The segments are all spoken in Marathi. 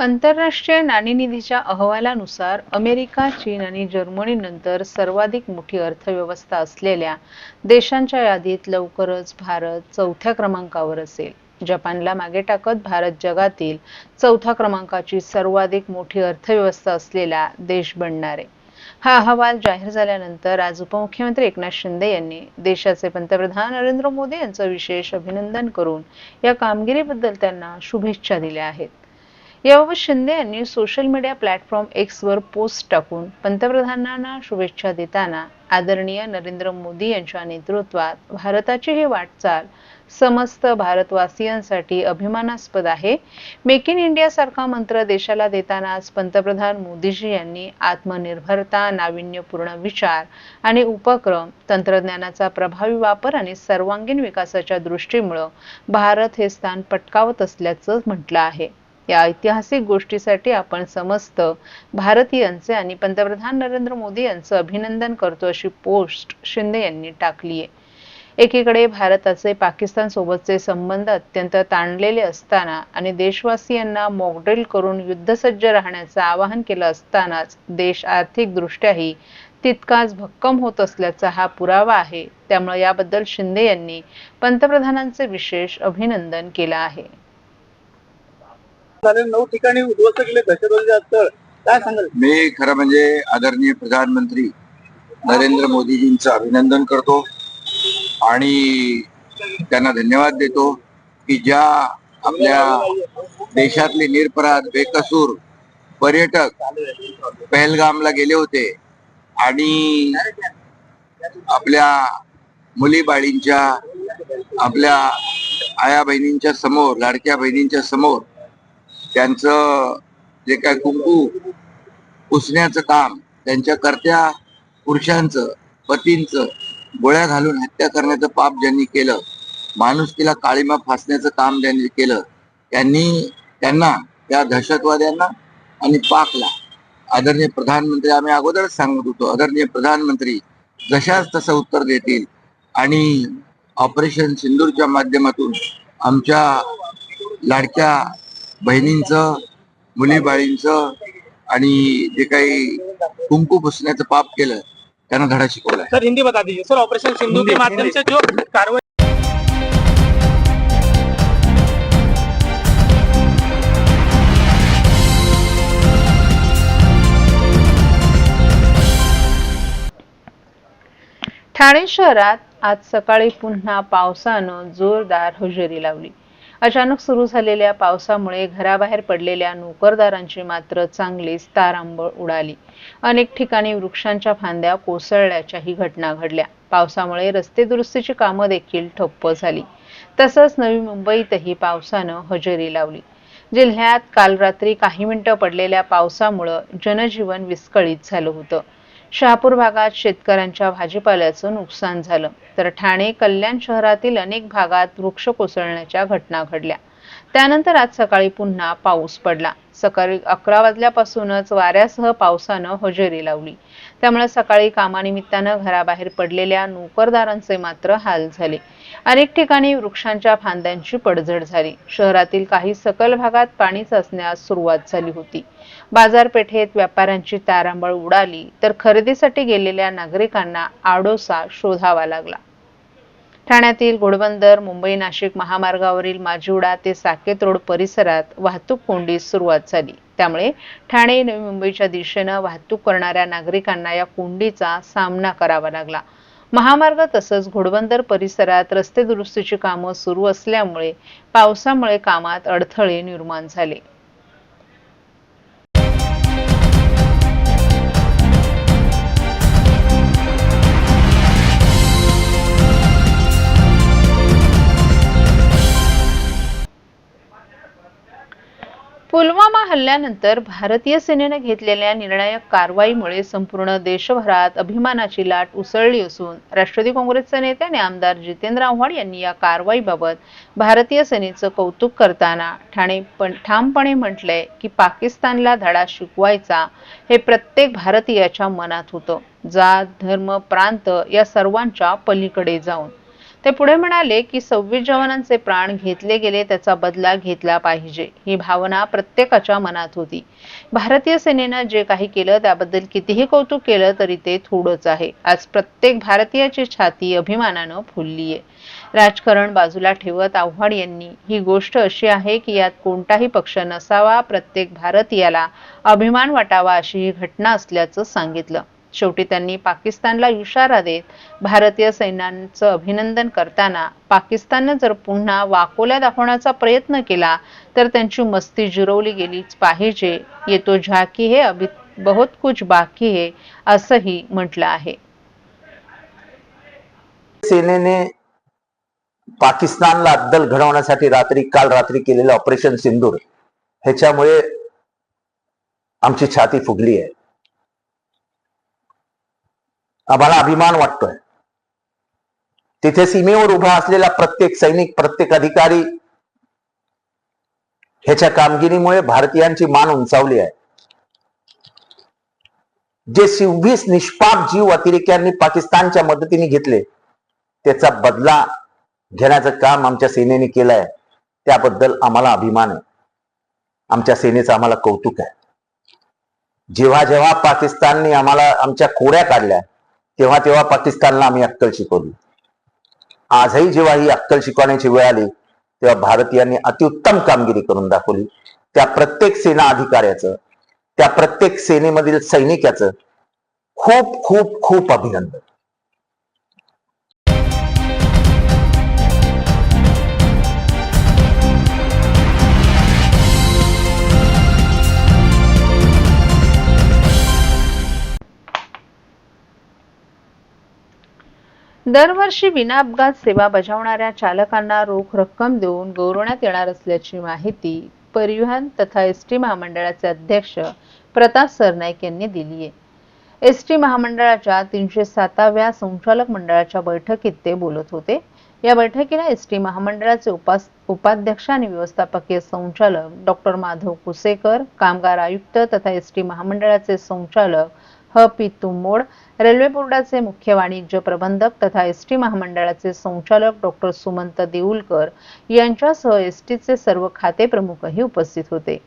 आंतरराष्ट्रीय नाणेनिधीच्या अहवालानुसार अमेरिका चीन आणि जर्मनीनंतर सर्वाधिक मोठी अर्थव्यवस्था असलेल्या देशांच्या यादीत लवकरच भारत चौथ्या क्रमांकावर असेल. जपानला मागे टाकत भारत जगातील चौथ्या क्रमांकाची सर्वाधिक मोठी अर्थव्यवस्था असलेला देश बनणार. आहे हा अहवाल जाहीर झाल्यानंतर आज उपमुख्यमंत्री एकनाथ शिंदे यांनी देशाचे पंतप्रधान नरेंद्र मोदी यांचं विशेष अभिनंदन करून या कामगिरीबद्दल त्यांना शुभेच्छा दिल्या आहेत. याबाबत शिंदे यांनी सोशल मीडिया प्लॅटफॉर्म एक्सवर पोस्ट टाकून पंतप्रधानांना शुभेच्छा देताना आदरणीय नरेंद्र मोदी यांच्या नेतृत्वात भारताची ही वाटचाल समस्त भारतवासियांसाठी अभिमानास्पद आहे. मेक इन इंडिया सारखा मंत्र देशाला देतानाच पंतप्रधान मोदीजी यांनी आत्मनिर्भरता नाविन्यपूर्ण विचार आणि उपक्रम तंत्रज्ञानाचा प्रभावी वापर आणि सर्वांगीण विकासाच्या दृष्टीमुळं भारत हे स्थान पटकावत असल्याचं म्हटलं आहे. या ऐतिहासिक गोष्टीसाठी आपण समस्त भारतीयांचे आणि पंतप्रधान नरेंद्र मोदी यांचं अभिनंदन करतो अशी पोस्ट शिंदे यांनी टाकली आहे. एकीकडे भारताचे पाकिस्तान सोबतचे संबंध अत्यंत ताणलेले असताना आणि देशवासियांना मॉकड्रिल करून युद्धसज्ज राहण्याचं आवाहन केलं असतानाच देश आर्थिकदृष्ट्याही तितकाच भक्कम होत असल्याचा हा पुरावा आहे. त्यामुळे याबद्दल शिंदे यांनी पंतप्रधानांचे विशेष अभिनंदन केलं आहे. झाले नऊ ठिकाणी उद्ध्वस्त केले दहशतवादी स्थळ. काय सांगाल? मी खरं म्हणजे आदरणीय प्रधानमंत्री नरेंद्र मोदीजींचं अभिनंदन करतो आणि त्यांना धन्यवाद देतो की ज्या आपल्या देशातले निरपराध बेकसूर पर्यटक पहलगामला गेले होते आणि आपल्या मुली बाळींच्या आपल्या आया बहिणींच्या समोर लाडक्या बहिणींच्या समोर त्यांचं जे काय कुंकू पुसण्याचं काम त्यांच्या कर्त्या पुरुषांचं पतींचं गोळ्या घालून हत्या करण्याचं पाप ज्यांनी केलं माणुसकीला काळीमा फासण्याचं काम ज्यांनी केलं त्यांनी त्यांना त्या दहशतवाद्यांना आणि पाकला. आदरणीय प्रधानमंत्री आम्ही अगोदरच सांगत होतो आदरणीय प्रधानमंत्री जशाच तसं उत्तर देतील. आणि ऑपरेशन सिंदूरच्या माध्यमातून आमच्या लाडक्या बहिणींचं मुलीबाळींचं आणि जे काही कुंकू पुसण्याचं पाप केलं त्यांना धडा शिकवलाय. सर हिंदी बता दीजिए सर ऑपरेशन सिंधु के माध्यम से जो कार्रवाई ठाणे शहरात आज सकाळी पुन्हा पावसानं जोरदार हजेरी लावली. अचानक सुरू झालेल्या पावसामुळे घराबाहेर पडलेल्या नोकरदारांची मात्र चांगलीच तारांबळ उडाली. अनेक ठिकाणी वृक्षांच्या फांद्या कोसळल्याच्याही घटना घडल्या. पावसामुळे रस्ते दुरुस्तीची कामं देखील ठप्प झाली. तसंच नवी मुंबईतही पावसानं हजेरी लावली. जिल्ह्यात काल रात्री काही मिनिटं पडलेल्या पावसामुळं जनजीवन विस्कळीत झालं होतं. शहापूर भागात शेतकऱ्यांच्या भाजीपाल्याचं नुकसान झालं. तर ठाणे कल्याण शहरातील अनेक भागात वृक्ष कोसळण्याच्या घटना घडल्या. त्यानंतर आज सकाळी पुन्हा पाऊस पडला. सकाळी अकरा वाजल्यापासूनच वाऱ्यासह पावसानं हजेरी लावली. त्यामुळे सकाळी कामानिमित्तानं घराबाहेर पडलेल्या नोकरदारांचे मात्र हाल झाले. अनेक ठिकाणी वृक्षांच्या फांद्यांची पडझड झाली. शहरातील काही सकल भागात पाणी साचण्यास सुरुवात झाली होती. बाजारपेठेत व्यापाऱ्यांची तारांबळ उडाली तर खरेदीसाठी गेलेल्या नागरिकांना आडोसा शोधावा लागला. ठाण्यातील घोडबंदर मुंबई नाशिक महामार्गावरील माजिवडा ते साकेत रोड परिसरात वाहतूक कोंडीस सुरुवात झाली. त्यामुळे ठाणे नवी मुंबईच्या दिशेनं वाहतूक करणाऱ्या नागरिकांना या कोंडीचा सामना करावा लागला. महामार्ग तसंच घोडबंदर परिसरात रस्ते दुरुस्तीची कामं सुरू असल्यामुळे पावसामुळे कामात अडथळे निर्माण झाले. पुलवामा हल्ल्यानंतर भारतीय सेनेनं घेतलेल्या निर्णायक कारवाईमुळे संपूर्ण देशभरात अभिमानाची लाट उसळली असून राष्ट्रवादी काँग्रेसचे नेते आणि आमदार जितेंद्र आव्हाड यांनी या कारवाईबाबत भारतीय सेनेचं कौतुक करताना ठाणे पण ठामपणे म्हटलंय की पाकिस्तानला धडा शिकवायचा हे प्रत्येक भारतीयाच्या मनात होतं. जात धर्म प्रांत या सर्वांच्या पलीकडे जाऊन. ते पुढे म्हणाले की सव्वीस जवानांचे प्राण घेतले गेले त्याचा बदला घेतला पाहिजे ही भावना प्रत्येकाच्या मनात होती. भारतीय सेनेनं जे काही केलं त्याबद्दल कितीही कौतुक केलं तरी ते थोडंच आहे. आज प्रत्येक भारतीयाची छाती अभिमानानं फुललीये. राजकारण बाजूला ठेवत आव्हाड यांनी ही गोष्ट अशी आहे की यात कोणताही पक्ष नसावा प्रत्येक भारतीयाला अभिमान वाटावा अशी ही घटना असल्याचं सांगितलं. शेवटी त्यांनी पाकिस्तानला इशारा देत भारतीय सैन्यांचं अभिनंदन करताना पाकिस्ताननं जर पुन्हा वाकोल्या दाखवण्याचा प्रयत्न केला तर त्यांची मस्ती जिरवली गेलीच पाहिजे. येतो झाकी हे अभि बहुत कुछ बाकी है असंही म्हटलं आहे. सेनेने पाकिस्तानला अद्दल घडवण्यासाठी रात्री काल रात्री केलेलं ऑपरेशन सिंदूर ह्याच्यामुळे आमची छाती फुगली आहे. आम्हाला अभिमान वाटतोय. तिथे सीमेवर उभा असलेला प्रत्येक सैनिक प्रत्येक अधिकारी ह्याच्या कामगिरीमुळे भारतीयांची मान उंचावली आहे. जे सव्वीस निष्पाप जीव अतिरेक्यांनी पाकिस्तानच्या मदतीने घेतले त्याचा बदला घेण्याचं काम आमच्या सेनेने केलंय. त्याबद्दल आम्हाला अभिमान आहे. आमच्या सेनेचं आम्हाला कौतुक आहे. जेव्हा जेव्हा पाकिस्तानने आम्हाला आमच्या कोड्या काढल्या तेव्हा तेव्हा पाकिस्तानला आम्ही अक्कल शिकवली. आजही जेव्हा ही अक्कल शिकवण्याची वेळ आली तेव्हा भारतीयांनी अतिउत्तम कामगिरी करून दाखवली. त्या प्रत्येक सेना अधिकाऱ्याचं त्या प्रत्येक सेनेमधील सैनिकाचं खूप खूप खूप अभिनंदन. दरवर्षी विना अपघात सेवा बजावणाऱ्या चालकांना रोख रक्कम देऊन गौरवण्यात येणार असल्याची माहिती परिवहन तथा एस टी महामंडळाचे अध्यक्ष प्रताप सरनाईक यांनी दिली आहे. एस टी महामंडळाच्या तीनशे साताव्या संचालक मंडळाच्या बैठकीत ते बोलत होते. या बैठकीला एस टी महामंडळाचे उपास उपाध्यक्ष आणि व्यवस्थापकीय संचालक डॉक्टर माधव कुसेकर कामगार आयुक्त तथा एस टी महामंडळाचे संचालक ह पी तुंबोड रेल्वे बोर्डाचे मुख्य वाणिज्य प्रबंधक तथा एस टी महामंडळाचे संचालक डॉक्टर सुमंत देऊलकर यांच्यासह एस टीचे सर्व खाते प्रमुखही उपस्थित होते.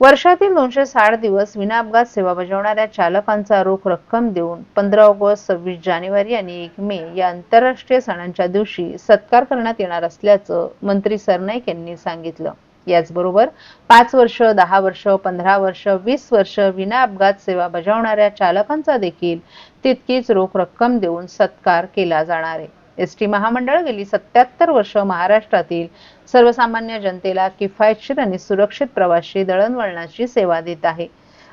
वर्षातील दोनशे साठ दिवस विना अपघात सेवा बजावणाऱ्या चालकांचा रोख रक्कम देऊन पंधरा ऑगस्ट सव्वीस जानेवारी आणि एक मे या आंतरराष्ट्रीय सणांच्या दिवशी सत्कार करण्यात येणार असल्याचं मंत्री सरनाईक यांनी सांगितलं. याचबरोबर पाच वर्ष दहा वर्ष पंधरा वर्ष वीस वर्ष विना अपघात सेवा बजावणाऱ्या चालकांचा देखील तितकीच रोख रक्कम देऊन सत्कार केला जाणार आहे. एस टी महामंडळ गेली सत्याहत्तर वर्ष महाराष्ट्रातील सर्वसामान्य जनतेला किफायतशीर आणि सुरक्षित प्रवासी दळणवळणाची सेवा देत आहे.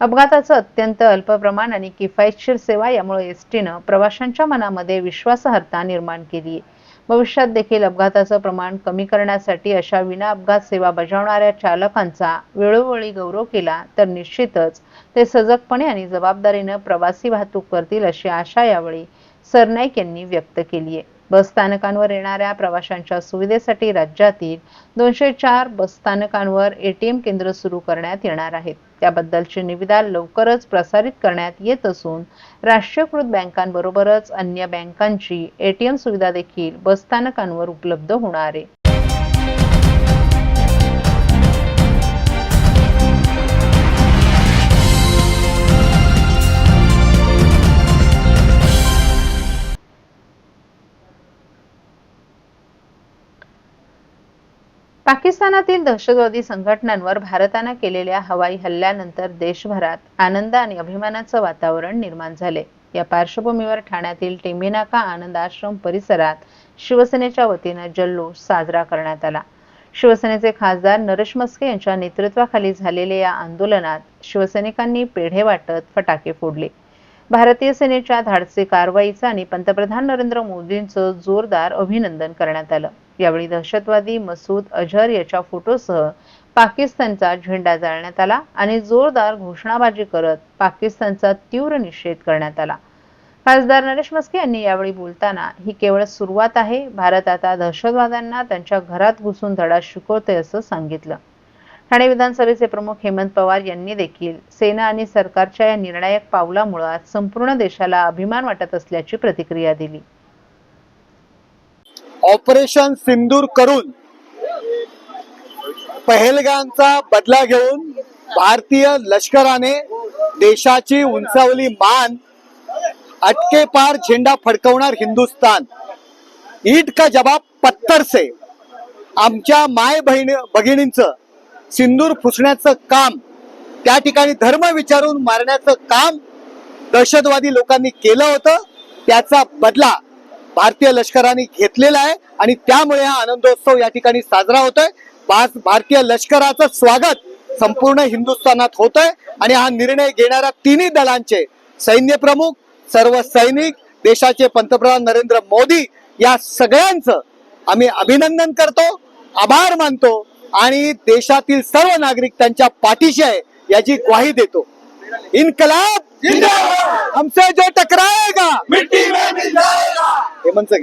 अपघाताचं अत्यंत अल्प प्रमाण आणि किफायतशीर सेवा यामुळे एस टीनं प्रवाशांच्या मनामध्ये विश्वासार्हता निर्माण केली आहे भविष्यात देखील अपघाताचं प्रमाण कमी करण्यासाठी अशा विना अपघात सेवा बजावणाऱ्या चालकांचा वेळोवेळी गौरव केला तर निश्चितच ते सजगपणे आणि जबाबदारीनं प्रवासी वाहतूक करतील अशी आशा यावेळी सरनाईक यांनी व्यक्त केली आहे बस स्थानकांवर येणाऱ्या प्रवाशांच्या सुविधेसाठी राज्यातील दोनशे चार बस स्थानकांवर एटीएम केंद्र सुरू करण्यात येणार आहेत. त्याबद्दलची निविदा लवकरच प्रसारित करण्यात येत असून राष्ट्रीयकृत बँकांबरोबरच अन्य बँकांची एटीएम सुविधा देखील बस स्थानकांवर उपलब्ध होणार आहे. पाकिस्तानातील दहशतवादी संघटनांवर भारतानं केलेल्या हवाई हल्ल्यानंतर देशभरात आनंद आणि अभिमानाचं वातावरण निर्माण झाले. या पार्श्वभूमीवर ठाण्यातील टेंबिनाका आनंद आश्रम परिसरात शिवसेनेच्या वतीनं जल्लोष साजरा करण्यात आला. शिवसेनेचे खासदार नरेश मस्के यांच्या नेतृत्वाखाली झालेल्या या आंदोलनात शिवसैनिकांनी पेढे वाटत फटाके फोडले. भारतीय सेनेच्या धाडसी कारवाईचं आणि पंतप्रधान नरेंद्र मोदींचं जोरदार अभिनंदन करण्यात आलं. यावेळी दहशतवादी मसूद अझर याच्या फोटोसह पाकिस्तानचा झेंडा जाळण्यात आला आणि जोरदार घोषणाबाजी करत पाकिस्तानचा तीव्र निषेध करण्यात आला. खासदार नरेश मस्के यांनी यावेळी बोलताना ही केवळ सुरुवात आहे. भारत आता दहशतवाद्यांना त्यांच्या घरात घुसून धडा शिकवते असं सांगितलं. ठाणे विधानसभेचे प्रमुख हेमंत पवार यांनी देखील सेना आणि सरकारच्या या निर्णायक पावलामुळे आज संपूर्ण देशाला अभिमान वाटत असल्याची प्रतिक्रिया दिली. ऑपरेशन सिंदूर करून पहलगामचा बदला घेऊन भारतीय लष्कराने देशाची उंचावली मान अटके पार झेंडा फडकवणार हिंदुस्तान ईट का जबाब पत्तर से आमच्या माय बहिणी भगिनींचं सिंदूर फुसण्याचं काम त्या ठिकाणी धर्म विचारून मारण्याचं काम दहशतवादी लोकांनी केलं होतं. त्याचा बदला भारतीय लष्कराने घेतलेला आहे आणि त्यामुळे हा आनंदोत्सव या ठिकाणी साजरा होतोय. भारतीय लष्कराचं स्वागत संपूर्ण हिंदुस्थानात होतंय आणि हा निर्णय घेणाऱ्या तिन्ही दलांचे सैन्य प्रमुख सर्व सैनिक देशाचे पंतप्रधान नरेंद्र मोदी या सगळ्यांचं आम्ही अभिनंदन करतो आभार मानतो आणि देशातील सर्व नागरिक त्यांच्या पाठीशी आहे याची ग्वाही देतो. इन्कलाब हमसे जो टकराएगा मिट्टी में मिल जाएगा। हेमंत सर